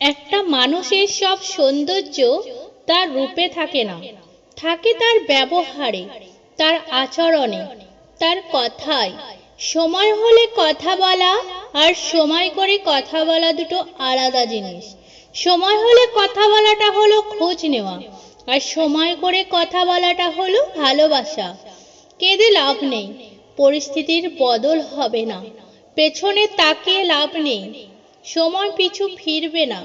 একটা মানুষের সব সৌন্দর্য তার রূপে থাকে না। থাকে তার ব্যবহারে, তার আচরণে, তার কথায়। সময় হলে কথা বলা আর সময় করে কথা বলা দুটো আলাদা জিনিস। সময় হলে কথা বলাটা হলো খোঁজ নেওয়া আর সময় করে কথা বলাটা হলো ভালোবাসা। কেঁদে লাভ নেই, পরিস্থিতির বদল হবে না। পেছনে তাকিয়ে লাভ নেই সময় পিছু ফিরবে না।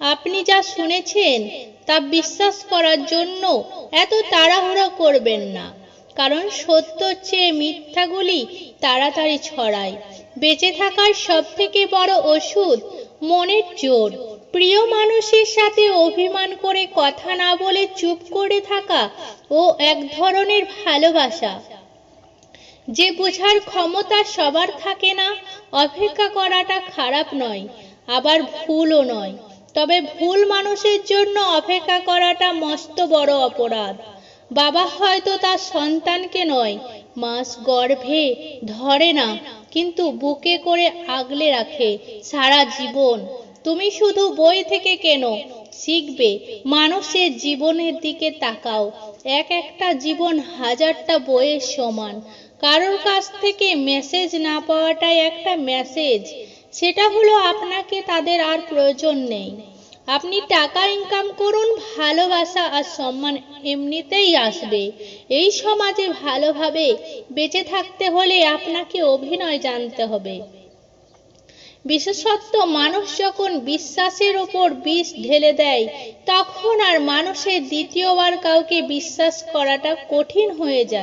আপনি যা শুনেছেন, তা বিশ্বাস করার জন্য এত তাড়াহুড়ো করবেন না। কারণ সত্যর চেয়ে মিথ্যাগুলি তাড়াতাড়ি ছড়ায়। বেঁচে থাকার সব থেকে বড় ওষুধ মনের জোর। প্রিয় মানুষের সাথে অভিমান করে কথা না বলে চুপ করে থাকা ও এক ধরনের ভালোবাসা। যে বোঝার ক্ষমতা সবার থাকে না, অপেক্ষা করাটা খারাপ নয়, আবার ভুলও নয়। তবে ভুল মানুষের জন্য অপেক্ষা করাটা মস্ত বড় অপরাধ। বাবা হয়তো তার সন্তানকে নয়, মাস গর্ভে ধরে না, কিন্তু বুকে করে আগলে রাখে সারা জীবন। তুমি শুধু বই থেকে কেন শিখবে। মানুষের জীবনের দিকে তাকাও। এক একটা জীবন হাজারটা বইয়ের সমান। কারোর কাছ থেকে মেসেজ না পাওয়াটাই একটা মেসেজ সেটা হলো আপনাকে তাদের আর প্রয়োজন নেই। আপনি টাকা ইনকাম করুন, ভালোবাসা আর সম্মান এমনিতেই আসবে। এই সমাজে ভালোভাবে বেঁচে থাকতে হলে আপনাকে অভিনয় জানতে হবে। বিশেষত্ব, মানুষ যখন বিশ্বাসের ওপর বিষ ঢেলে দেয়, তখন আর মানুষের দ্বিতীয়বার কাউকে বিশ্বাস করাটা কঠিন হয়ে যায়।